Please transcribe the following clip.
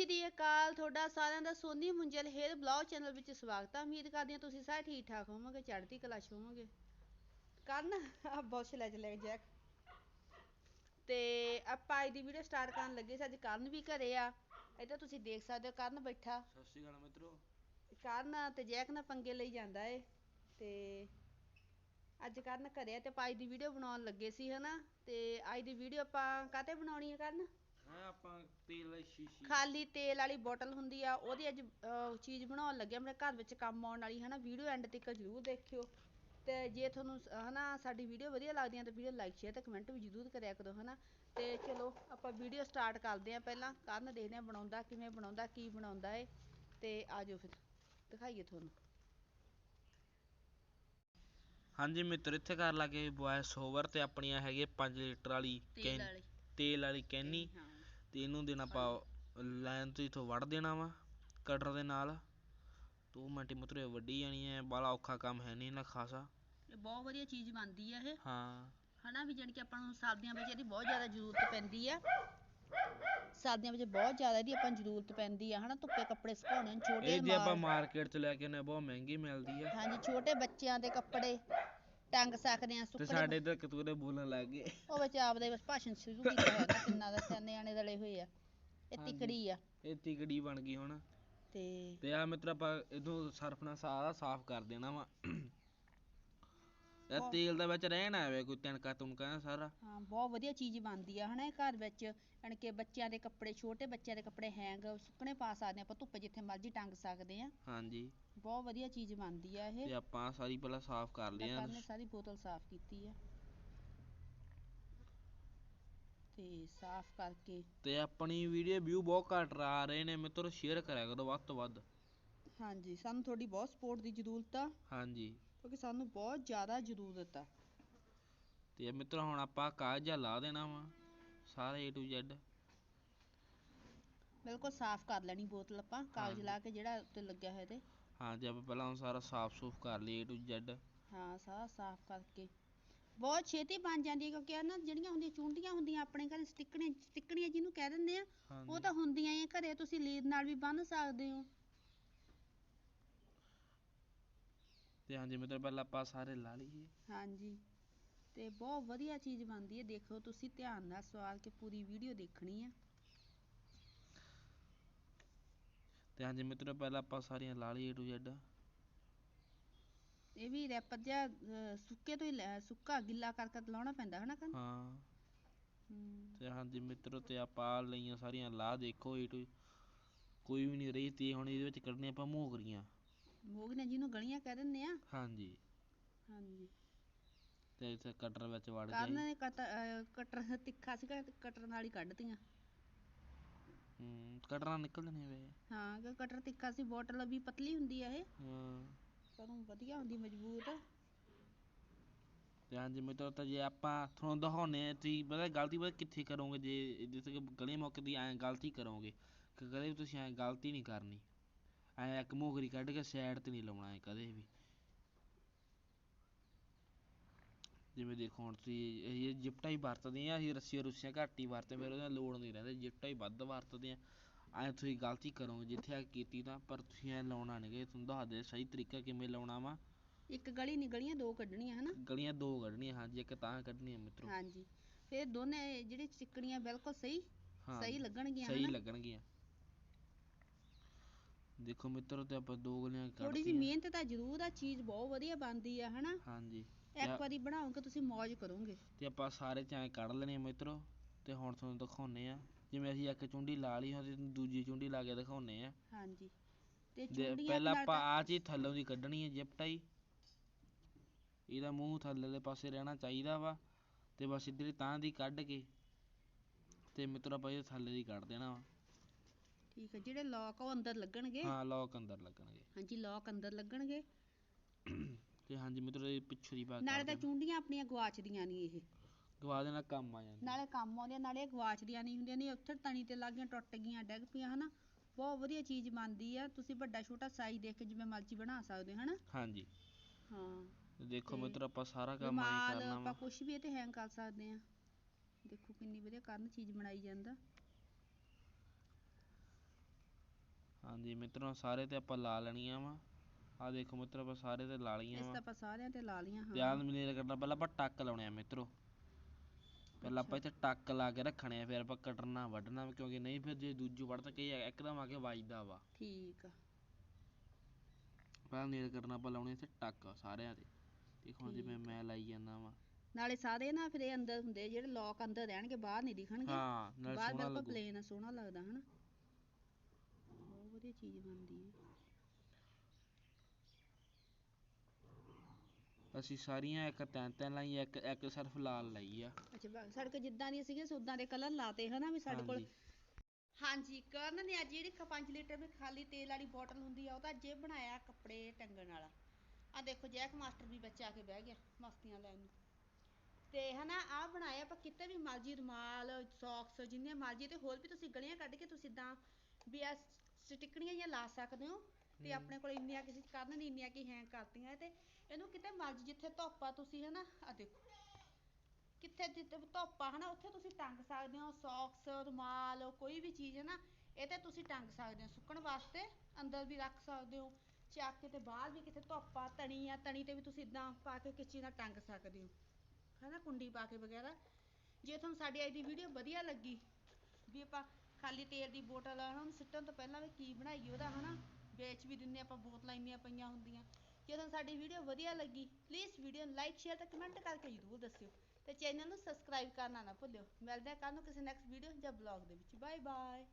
ਸ਼੍ਰੀ ਅਕਾਲ ਤੁਹਾਡਾ ਸਾਰਿਆਂ ਦਾ Soni Munjal here blog channel ਵਿੱਚ ਸਵਾਗਤ ਹੈ ਉਮੀਦ ਕਰਦੀ ਹਾਂ ਤੁਸੀਂ ਸਾਰੇ ਠੀਕ ਠਾਕ ਹੋਵੋਗੇ ਚੜ੍ਹਦੀ ਕਲਾ 'ਚ ਹੋਵੋਗੇ। ਕਰਨ ਆ ਬੁਸ਼ ਲੈ ਚਲੇ ਜੈਕ। ਤੇ ਆਪਾਂ ਅੱਜ ਦੀ ਵੀਡੀਓ ਸਟਾਰਟ ਕਰਨ ਲੱਗੇ ਸੀ ਅੱਜ ਕਰਨ ਵੀ ਘਰੇ ਆ। ਇੱਧਰ ਤੁਸੀਂ ਦੇਖ ਸਕਦੇ ਹੋ ਕਰਨ ਬੈਠਾ। ਸਤਿ ਸ਼੍ਰੀ ਅਕਾਲ ਮਿੱਤਰੋ। ਕਰਨ ਤੇ ਜੈਕ ਨਾਲ ਪੰਗੇ ਲਈ ਜਾਂਦਾ ਏ ਤੇ ਅੱਜ ਕਰਨ ਘਰੇ ਆ ਤੇ ਆਪਾਂ ਅੱਜ ਦੀ ਵੀਡੀਓ ਬਣਾਉਣ ਲੱਗੇ ਸੀ ਹਨਾ? ਤੇ ਅੱਜ ਦੀ ਵੀਡੀਓ ਆਪਾਂ ਕਾਤੇ ਬਣਾਉਣੀ ਹੈ ਕਰਨ? ਹੈ ਆਪਾਂ ਤੇਲ ਵਾਲੀ ਸ਼ੀਸ਼ੀ। ਖਾਲੀ ਤੇਲ ਵਾਲੀ ਬੋਤਲ ਹੁੰਦੀ ਆ ਉਹਦੀ ਅੱਜ ਚੀਜ਼ ਬਣਾਉਣ ਲੱਗੇ ਆ, ਆਪਣੇ ਘਰ ਵਿੱਚ ਕੰਮ ਆਉਣ ਵਾਲੀ ਹਨਾ ਵੀਡੀਓ ਐਂਡ ਤੱਕ ਜਰੂਰ ਦੇਖਿਓ। ਤੇ ਜੇ ਤੁਹਾਨੂੰ ਹਨਾ ਸਾਡੀ ਵੀਡੀਓ ਵਧੀਆ ਲੱਗਦੀ ਆ ਤਾਂ ਵੀਡੀਓ ਲਾਈਕ ਸ਼ੇਅਰ ਤੇ ਕਮੈਂਟ ਵੀ ਜਰੂਰ ਕਰਿਆ ਕਰੋ ਹਨਾ। ਤੇ ਚਲੋ ਆਪਾਂ ਵੀਡੀਓ ਸਟਾਰਟ ਕਰਦੇ ਆ ਪਹਿਲਾਂ। ਕਰਨ ਦੇਖਦੇ ਆ ਬਣਾਉਂਦਾ ਕਿਵੇਂ ਬਣਾਉਂਦਾ ਕੀ ਬਣਾਉਂਦਾ ਏ। ਤੇ ਆਜੋ ਫਿਰ ਦਿਖਾਈਏ ਤੁਹਾਨੂੰ। ਹਾਂਜੀ ਮਿੱਤਰ ਇੱਥੇ ਕਰ ਲਾਗੇ ਵੌਇਸ ਓਵਰ ਤੇ ਆਪਣੀਆਂ ਹੈਗੇ 5 ਲੀਟਰ ਵਾਲੀ ਤੇਲ ਕੈਨ- ਵਾਲੀ। ਤੇਲ ਵਾਲੀ ਕੈਨੀ। ਹਾਂ ਤੇ ਇਹਨੂੰ ਦੇਣਾ ਆਪਾਂ ਲਾਈਨ ਤੋਂ ਇਥੋਂ ਵੜ ਦੇਣਾ ਵਾ ਕਟਰ ਦੇ ਨਾਲ। ਦੋ ਮਿੰਟ ਮਿੱਤਰੋ ਇਹ ਵੱਢੀ ਜਾਣੀ ਹੈ ਬਾਲਾ ਔਖਾ ਕੰਮ ਹੈ ਨਹੀਂ ਨਾ ਖਾਸਾ। ਇਹ ਬਹੁਤ ਵਧੀਆ ਚੀਜ਼ ਬਣਦੀ ਆ ਇਹ। ਹਾਂ। ਹਨਾ ਵੀ ਜਾਣੀ ਕਿ ਆਪਾਂ ਨੂੰ ਸਰਦੀਆਂ ਵਿੱਚ ਇਹਦੀ ਬਹੁਤ ਜ਼ਿਆਦਾ ਜ਼ਰੂਰਤ ਪੈਂਦੀ ਆ ਸਰਦੀਆਂ ਵਿੱਚ ਬਹੁਤ ਜ਼ਿਆਦਾ ਇਹਦੀ ਆਪਾਂ ਨੂੰ ਜ਼ਰੂਰਤ ਪੈਂਦੀ ਆ ਹਨਾ ਧੁੱਪੇ ਕੱਪੜੇ ਸੁਕਾਉਣੇ ਨੇ ਛੋਟੇ ਇਹ ਜੇ ਆਪਾਂ ਮਾਰਕੀਟ ਚ ਲੈ ਕੇ ਆਉਂਦੇ ਹਾਂ, ਬਹੁਤ ਮਹਿੰਗੀ ਮਿਲਦੀ ਆ ਹਾਂਜੀ ਛੋਟੇ ਬੱਚਿਆਂ ਦੇ ਕੱਪੜੇ ਟੰਗ ਸਕਦੇ ਆ ਤੇ ਸੁੱਕਣੇ ਸਾਡੇ ਇੱਧਰ ਕਤੂਰੇ ਬੋਲਣ ਲੱਗ ਗਏ। ਉਹ ਵਿੱਚ ਆਪਦੇ ਬਸ ਭਾਸ਼ਣ ਸ਼ੁਰੂ ਕੀਤਾ ਹੋਇਆ ਨਾ ਕਿੰਨਾ ਦਾ ਇਹ। ਤਿਕੜੀ ਆ। ਇਹ ਤਿਗੜੀ ਬਣ ਗਈ ਹੁਣ। ਤੇ ਤੇ ਆ ਮਿੱਤਰ ਆਪਾਂ ਇਹਨੂੰ ਸਰਫ ਨਾਲ ਸਾਰਾ ਸਾਫ਼ ਕਰ ਦੇਣਾ ਵਾ। ਇਹ ਤੇਲ ਦਾ ਵਿੱਚ ਰਹਿਣਾ ਆਵੇ ਕੋਈ ਤਿਣਕਾ ਤੁਣਕਾ ਸਾਰਾ। ਹਾਂ ਬਹੁਤ ਵਧੀਆ ਚੀਜ਼ ਬਣਦੀ ਆ ਹਨਾ ਇਹ ਘਰ ਵਿੱਚ। ਯਾਨੀ ਕਿ ਬੱਚਿਆਂ ਦੇ ਕੱਪੜੇ ਛੋਟੇ ਬੱਚਿਆਂ ਦੇ ਕੱਪੜੇ ਹੈਂਗ ਸੁੱਕਣੇ ਪਾ ਸਕਦੇ ਆਪਾਂ ਧੁੱਪੇ ਜਿੱਥੇ ਮਰਜ਼ੀ ਟੰਗ ਸਕਦੇ ਆ। ਹਾਂਜੀ। ਬਹੁਤ ਵਧੀਆ ਚੀਜ਼ ਬਣਦੀ ਆ ਇਹ। ਤੇ ਆਪਾਂ ਸਾਰੀ ਪਹਿਲਾਂ ਸਾਫ਼ ਕਰ ਲਿਆ ਆਪਾਂ ਨੇ ਸਾਰੀ ਬੋਤਲ ਸਾਫ਼ ਕੀਤੀ ਆ। ਤੇ ਸਾਫ਼ ਕਰਕੇ। ਤੇ ਆਪਣੀ ਵੀਡੀਓ ਵਿਊ ਬਹੁਤ ਘੱਟ ਆ ਰਹੇ ਨੇ। ਮਿੱਤਰੋ ਸ਼ੇਅਰ ਕਰਿਆ ਕਰੋ ਵੱਧ ਤੋਂ ਵੱਧ। ਹਾਂਜੀ ਸਾਨੂੰ ਤੁਹਾਡੀ ਬਹੁਤ ਸਪੋਰਟ ਦੀ ਜ਼ਰੂਰਤ ਆ। ਹਾਂਜੀ। ਕਿਉਂਕਿ ਸਾਨੂੰ ਬਹੁਤ ਜ਼ਿਆਦਾ ਜ਼ਰੂਰਤ ਆ। ਤੇ ਮਿੱਤਰੋ ਹੁਣ ਆਪਾਂ ਕਾਗਜ਼ ਲਾ ਦੇਣਾ ਵਾ ਸਾਰੇ A to Z ਬਿਲਕੁਲ ਸਾਫ਼ ਕਰ ਲੈਣੀ ਬੋਤਲ ਆਪਾਂ ਕਾਗਜ਼ ਹਾਂਜੀ। ਲਾ ਕੇ ਜਿਹੜਾ ਉੱਤੇ ਲੱਗਿਆ ਹੋਇਆ ਤੇ। ਹਾਂਜੀ ਆਪਾਂ ਪਹਿਲਾਂ ਹੁਣ ਸਾਰਾ ਸਾਫ਼ ਸੂਫ ਕਰ ਲਈ A to Z ਹਾਂ ਸਾਰਾ ਸਾਫ਼ ਕਰਕੇ। ਬਹੁਤ ਛੇਤੀ ਬਣ ਜਾਂਦੀ ਹੈ ਕਿਉਂਕਿ ਨਾ ਜਿਹੜੀਆਂ ਹੁੰਦੀਆਂ ਚੁੰਡੀਆਂ ਹੁੰਦੀਆਂ ਆਪਣੇ ਘਰੇ ਸਟਿੱਕਣੀਆਂ ਸਟਿੱਕਣੀਆਂ ਜਿਹਨੂੰ ਕਹਿ ਦਿੰਦੇ ਆ ਉਹ ਤਾਂ ਹੁੰਦੀਆਂ ਹੀ ਆ ਘਰੇ ਤੁਸੀਂ ਲੀਡ ਨਾਲ ਵੀ ਬੰਨ ਸਕਦੇ ਹੋ। ਤੇ ਹਾਂਜੀ ਮਿੱਤਰ ਪਹਿਲਾਂ ਆਪਾਂ ਸਾਰੇ ਲਾ ਲਈਏ। ਹਾਂਜੀ। ਤੇ ਬਹੁਤ ਵਧੀਆ ਚੀਜ਼ ਬਣਦੀ ਹੈ ਦੇਖੋ ਤੁਸੀਂ ਧਿਆਨ ਨਾਲ ਸਵਾਲ ਕੇ ਪੂਰੀ ਵੀਡੀਓ ਦੇਖਣੀ ਆ। ਤੇ ਹਾਂਜੀ ਮਿੱਤਰੋ ਪਹਿਲਾਂ ਆਪਾਂ ਸਾਰੀਆਂ ਲਾ ਲਈ A to Z ਇਹ ਵੀ ਰੈਪਰ ਜਿਹਾ ਸੁੱਕੇ ਤੋਂ ਹੀ ਲੈ- ਸੁੱਕਾ ਗਿੱਲਾ ਕਰ ਕਰ ਲਾਉਣਾ ਪੈਂਦਾ ਹਨਾ ਕੰਨ? ਹਾਂ। ਤੇ ਹਾਂਜੀ ਮਿੱਤਰੋ ਤੇ ਆਪਾਂ ਆਹ ਲਈਆਂ ਸਾਰੀਆਂ ਲਾ ਦੇਖੋ ਇਹ ਤੋਂ ਕੋਈ ਵੀ ਨਹੀਂ ਰਹੀ ਤੇ ਹੁਣ ਇਹਦੇ ਵਿੱਚ ਕੱਢਣੀਆਂ ਆਪਾਂ ਮੋਗਰੀਆਂ। ਮੋਗ ਨੇ ਜਿਹਨੂੰ ਗਲੀਆਂ ਕਹਿ ਦਿੰਦੇ ਆ? ਹਾਂਜੀ। ਹਾਂਜੀ। ਤੇ ਇੱਥੇ ਕਟਰ ਵਿੱਚ ਵੜ ਕਰਨ ਗਏ ਨੇ ਕਟ- ਅਹ, ਕਟਰ ਤਿੱਖਾ ਸੀਗਾ ਤੇ ਕਟਰ ਨਾਲ ਹੀ ਕੱਢਤੀਆਂ। ਹੂੰ ਕਟਰਾਂ ਨਿਕਲਦੇ ਨੇ ਵੇ। ਹਾਂ ਕਿ ਕਟਰ ਤਿੱਖਾ ਸੀ ਬੋਟਲ ਵੀ ਪਤਲੀ ਹੁੰਦੀ ਆ ਇਹ। ਹਾਂ। ਪਰ ਵਧੀਆ ਹੁੰਦੀ ਮਜ਼ਬੂਤ? ਤੇ ਹਾਂਜੀ ਮਿੱਤਰੋ ਤਾਂ ਜੇ ਆਪਾਂ ਤੁਹਾਨੂੰ ਦਿਖਾਉਂਦੇ ਆ ਤੁਸੀਂ ਪਤਾ ਗਲਤੀ ਪਤਾ ਕਿੱਥੇ ਕਰੋਗੇ? ਜੇ ਜਿਵੇਂ ਕਿ ਗਲੇ ਮੌਕੇ ਐਂ ਗਲਤੀ ਕਰੋਗੇ। ਕਿ ਕਦੇ ਵੀ ਤੁਸੀਂ ਐਂ ਗਲਤੀ ਨਹੀਂ ਕਰਨੀ। ਐਂ ਇੱਕ ਮੋਗਰੀ ਕੱਢ ਕੇ ਸਾਈਡ ਤੇ ਨਹੀਂ ਲਾਉਣਾ ਐ ਕਦੇ ਵੀ। ਜਿਵੇਂ ਦੇਖੋ ਹੁਣ ਤੁਸੀਂ ਇਹ ਜਿਪਟਾ ਹੀ ਵਰਤਦੇ ਆ ਅਸੀਂ ਰੱਸੀਆਂ ਰੁੱਸੀਆਂ ਘੱਟ ਹੀ ਵਰਤਦੇ ਫਿਰ ਉਹਦਾ ਲੋੜ ਨਹੀਂ ਰਹਿੰਦੀ, ਜਿਪਟਾ ਹੀ ਵੱਧ ਵਰਤਦੇ ਆ ਐਂ ਤੁਸੀਂ ਗਲਤੀ ਕਰੋਗੇ ਜਿੱਥੇ ਆ ਕੀਤੀ ਤਾਂ ਪਰ ਤੁਸੀਂ ਐਂ ਲਾਉਣਾ ਨਹੀਂ ਗੇ। ਤੁਹਾਨੂੰ ਦੱਸਦੇ ਸਹੀ ਤਰੀਕਾ ਕਿਵੇਂ ਲਾਉਣਾ ਵਾ? ਇੱਕ ਗਲੀ ਨਹੀਂ ਗਲੀਆਂ ਦੋ ਕੱਢਣੀਆਂ ਹਨਾ? ਗਲੀਆਂ ਦੋ ਕੱਢਣੀਆਂ ਹਾਂਜੀ ਇੱਕ ਤਾਂ ਕੱਢਣੀ ਆ ਮਿੱਤਰੋ। ਹਾਂਜੀ। ਫਿਰ ਦੋਨੇ ਜਿਹੜੀ ਚਿੱਕਣੀਆਂ ਬਿਲਕੁਲ ਸਹੀ ਹਾਂ ਸਹੀ ਲੱਗਣਗੀਆਂ ਸਹੀ ਹਨਾ? ਲੱਗਣਗੀਆਂ। ਦੇਖੋ ਮਿੱਤਰੋ ਤੇ ਆਪਾਂ ਦੋ ਗਲੀਆਂ ਥੋੜੀ ਜਿਹੀ ਮਿਹਨਤ ਤਾਂ ਜ਼ਰੂਰ ਆ ਚੀਜ਼ ਬਹੁਤ ਵਧੀਆ ਬਣਦੀ ਆ ਹਨਾ? ਹਾਂਜੀ। ਇੱਕ ਵਾਰੀ ਬਣਾਓਗੇ ਤੁਸੀਂ ਮौज ਕਰੋਗੇ। ਤੇ ਆਪਾਂ ਸਾਰੇ ਚ ਐਂ ਕੱਢ ਲੈਣੇ ਮਿੱਤਰੋ। ਤੇ ਹੁਣ ਤੁਹਾਨੂੰ ਦਿਖਾਉਨੇ ਆ ਜਿਵੇਂ ਅਸੀਂ ਇੱਕ ਚੁੰਡੀ ਲਾ ਲਈ ਹੁਣ ਅਸੀਂ ਦੂਜੀ ਚੁੰਡੀ ਲਾ ਕੇ ਦਿਖਾਉਨੇ ਆ ਹਾਂਜੀ। ਤੇ ਚੁੰਡੀਆਂ ਪਹਿਲਾਂ ਨਾਲ ਆਪਾਂ ਤਾਂ- ਆ ਚੀਜ਼ ਥੱਲੋਂ ਦੀ ਕੱਢਣੀ ਹੈ ਜਿਪਟਾ ਹੀ। ਇਹਦਾ ਮੂੰਹ ਥੱਲੇ ਦੇ ਪਾਸੇ ਰਹਿਣਾ ਚਾਹੀਦਾ ਵਾ ਤੇ ਬਸ ਇੱਧਰ ਤਾਂ ਦੀ ਕੱਢ ਕੇ ਤੇ ਮਿੱਤਰੋ ਆਪਾਂ ਇਹ ਥੱਲੇ ਦੀ ਕੱਢ ਦੇਣਾ ਵਾ। ਠੀਕ ਹੈ ਜਿਹੜੇ ਲੋਕ ਉਹ ਅੰਦਰ ਲੱਗਣਗੇ? ਹਾਂ ਲੋਕ ਅੰਦਰ ਲੱਗਣਗੇ। ਹਾਂਜੀ ਲੋਕ ਅੰਦਰ ਲੱਗਣਗੇ। ਤੇ ਹਾਂਜੀ ਮਿੱਤਰੋ ਇਹ ਪਿੱਛੋਂ ਦੀ ਬਾਤ ਨਾਲੇ ਤਾਂ ਚੁੰਡੀਆਂ ਆਪਣੀਆਂ ਗਵਾਚਦੀਆਂ ਨਹੀਂ ਇਹ। ਗਵਾ ਦੇਣਾ ਕੰਮ ਆ ਜਾਂਦਾ। ਨਾਲੇ ਕੰਮ ਆਉਂਦੀਆਂ ਨਾਲੇ ਇਹ ਗਵਾਚਦੀਆਂ ਨਹੀਂ ਹੁੰਦੀਆਂ ਨਹੀਂ ਉੱਥੇ ਤਣੀ ਤੇ ਲੱਗ ਗਈਆਂ ਟੁੱਟ ਗਈਆਂ ਡਿੱਗ ਪਈਆਂ ਹਨਾ। ਬਹੁਤ ਵਧੀਆ ਚੀਜ਼ ਬਣਦੀ ਆ ਤੁਸੀਂ ਵੱਡਾ ਛੋਟਾ ਸਾਈਜ਼ ਦੇਖ ਕੇ ਜਿਵੇਂ ਮਰਜ਼ੀ ਬਣਾ ਸਕਦੇ ਹੋ ਹਨਾ। ਹਾਂਜੀ। ਹਾਂ। ਦੇਖੋ ਮਿੱਤਰੋ ਆਪਾਂ ਸਾਰਾ ਕੰਮ ਰੁਮਾਲ ਕਰਨਾ ਆਪਾਂ ਵਾ ਕੁਝ ਵੀ ਇਹ ਤੇ ਹੈਂਗ ਕਰ ਸਕਦੇ ਆ। ਦੇਖੋ ਕਿੰਨੀ ਵਧੀਆ ਕਰਨ ਚੀਜ਼ ਬਣਾਈ ਜਾਂਦਾ। ਹਾਂਜੀ ਮਿੱਤਰੋ ਸਾਰੇ ਤੇ ਆਪਾਂ ਲਾ ਲੈਣੀਆਂ ਵਾ। ਆ ਦੇਖੋ ਮਿੱਤਰੋ ਆਪਾਂ ਸਾਰੇ ਤੇ ਲਾ ਲਈਆਂ ਇਸ ਵਾ। ਤਾਂ ਆਪਾਂ ਸਾਰਿਆਂ ਤੇ ਲਾ ਲੀਆਂ ਹਾਂ। ਧਿਆਨ ਮੇਰਾ ਕਰਨਾ ਪਹਿਲਾਂ ਆਪਾਂ ਟੱਕ ਲਾਉਣੇ ਆ ਮਿੱਤਰੋ। ਪਹਿਲਾਂ ਆਪਾਂ ਇੱਥੇ ਟੱਕ ਲਾ ਕੇ ਰੱਖਣੇ ਆ ਫਿਰ ਆਪਾਂ ਕਟਰਨਾ ਵੱਢਣਾ ਕਿਉਂਕਿ ਨਹੀਂ ਫਿਰ ਜੇ ਦੂਜੂ ਵੱਢ ਤਾਂ ਕਈ ਇੱਕਦਮ ਆ ਕੇ ਵੱਜਦਾ ਵਾ। ਠੀਕ ਆ। ਪਹਿਲਾਂ ਨੀਲ ਕਰਨਾ ਆਪਾਂ ਲਾਉਣੇ ਇੱਥੇ ਟੱਕ ਸਾਰਿਆਂ ਤੇ ਦੇਖੋ ਹੁਣ ਜਿਵੇਂ। ਮੈਂ ਲਾਈ ਜਾਂਦਾ ਵਾ। ਨਾਲੇ ਸਾਰੇ ਨਾ ਫਿਰ ਇਹ ਅੰਦਰ ਹੁੰਦੇ ਜਿਹੜੇ ਲੋਕ ਅੰਦਰ ਰਹਿਣਗੇ ਬਾਹਰ ਨਹੀਂ ਦਿਖਣਗੇ। ਹਾਂ ਬਾਹਰ ਬਿਲਕੁਲ ਪਲੇਨ ਸੋਹਣਾ ਲੱਗਦਾ ਹਨਾ? ਬਹੁਤ ਵਧੀਆ ਚੀਜ਼ ਬਣਦੀ ਹੈ ਅਸੀਂ ਸਾਰੀਆਂ ਇੱਕ ਤਿੰਨ ਤਿੰਨ ਲਾਈਆਂ ਇੱਕ ਇੱਕ ਸਿਰਫ ਲਾਲ ਲਾਈ ਆ। ਅੱਛਾ ਬਾ- ਸਾਡੇ ਕੋਲ ਜਿੱਦਾਂ ਦੀਆਂ ਸੀਗੀਆਂ ਉਦਾਂ ਦੇ ਕਲਰ ਲਾਤੇ ਹਨਾ ਵੀ ਸਾਡੇ ਕੋਲ ਹਾਂਜੀ। ਹਾਂਜੀ ਕਰਨ ਨੇ ਅੱਜ ਜਿਹੜੀ 5 ਲੀਟਰ ਦੀ ਖਾਲੀ ਤੇਲ ਵਾਲੀ ਬੋਤਲ ਹੁੰਦੀ ਆ ਉਹਦਾ ਜੇ ਬਣਾਇਆ ਕੱਪੜੇ ਟੰਗਣ ਵਾਲਾ। ਆ ਦੇਖੋ ਜੈਕ ਮਾਸਟਰ ਵੀ ਵਿੱਚ ਆ ਕੇ ਬਹਿ ਗਿਆ ਮਸਤੀਆਂ ਲੈਣ ਨੂੰ। ਤੇ ਹਨਾ ਆ ਬਣਾਇਆ ਆਪਾਂ ਕਿਤੇ ਵੀ ਮਰਜ਼ੀ ਰੁਮਾਲ ਸੌਕਸ ਜਿੰਨੇ ਮਰਜ਼ੀ ਤੇ ਹੋਰ ਵੀ ਤੁਸੀਂ ਗਲੀਆਂ ਕੱਢ ਕੇ ਤੁਸੀਂ ਇਦਾਂ ਵੀ ਆ ਸਟਿਕਣੀਆਂ ਜਿਹੀਆਂ ਲਾ ਸਕਦੇ ਹੋ। ਤੇ। ਆਪਣੇ ਕੋਲ ਇੰਨੀਆਂ ਕਿਸੇ ਕਰਨ ਨੇ ਇੰਨੀਆਂ ਕੀ ਹੈਂਗ ਕਰਤੀਆਂ ਤੇ ਇਹਨੂੰ ਕਿਤੇ ਮਰਜ਼ੀ ਜਿੱਥੇ ਧੁੱਪ ਆ ਤੁਸੀਂ ਹਨਾ ਆ ਦੇਖੋ। ਕਿੱਥੇ ਜਿੱਥੇ ਧੁੱਪ ਆ ਹਨਾ ਉੱਥੇ ਤੁਸੀਂ ਟੰਗ ਸਕਦੇ ਹੋ ਸੌਕਸ ਰੁਮਾਲ ਕੋਈ ਵੀ ਚੀਜ਼ ਹੈ ਨਾ ਇਹ ਤੇ ਤੁਸੀਂ ਟੰਗ ਸਕਦੇ ਹੋ ਸੁੱਕਣ ਵਾਸਤੇ ਅੰਦਰ ਵੀ ਰੱਖ ਸਕਦੇ ਹੋ ਚੱਕ ਕੇ ਤੇ ਬਾਹਰ ਵੀ ਕਿਤੇ ਧੁੱਪ ਆ ਤਣੀ ਆ ਤਣੀ ਤੇ ਵੀ ਤੁਸੀਂ ਇਦਾਂ ਪਾ ਕੇ ਕਿਚੀ ਨਾਲ ਟੰਗ ਸਕਦੇ ਹੋ ਹਨਾ ਕੁੰਡੀ ਪਾ ਕੇ ਵਗੈਰਾ। ਜੇ ਤੁਹਾਨੂੰ ਸਾਡੀ ਅੱਜ ਦੀ ਵੀਡੀਓ ਵਧੀਆ ਲੱਗੀ ਵੀ ਆਪਾਂ ਖਾਲੀ ਤੇਲ ਦੀ ਬੋਤਲ ਹਨਾ ਉਹਨੂੰ ਸਿੱਟਣ ਤੋਂ ਪਹਿਲਾਂ ਵੀ ਕੀ ਬਣਾਈਏ ਉਹਦਾ ਹਨਾ। ਵੇਚ ਵੀ ਦਿੰਨੇ ਆਪਾਂ ਬੋਤਲਾਂ ਇੰਨੀਆਂ ਪਈਆਂ ਹੁੰਦੀਆਂ। ਜੇ ਤੁਹਾਨੂੰ ਸਾਡੀ ਵੀਡੀਓ ਵਧੀਆ ਲੱਗੀ ਪਲੀਜ਼ ਵੀਡੀਓ ਨੂੰ ਲਾਈਕ ਸ਼ੇਅਰ ਤੇ ਕਮੈਂਟ ਕਰਕੇ ਜ਼ਰੂਰ ਦੱਸਿਓ। ਤੇ ਚੈਨਲ ਨੂੰ ਸਬਸਕ੍ਰਾਈਬ ਕਰਨਾ ਨਾ ਭੁੱਲਿਓ। ਮਿਲਦੇ ਹਾਂ ਕੱਲ੍ਹ ਨੂੰ ਕਿਸੇ ਨੈਕਸਟ ਵੀਡੀਓ ਜਾਂ ਬਲੌਗ ਦੇ ਵਿੱਚ। Bye bye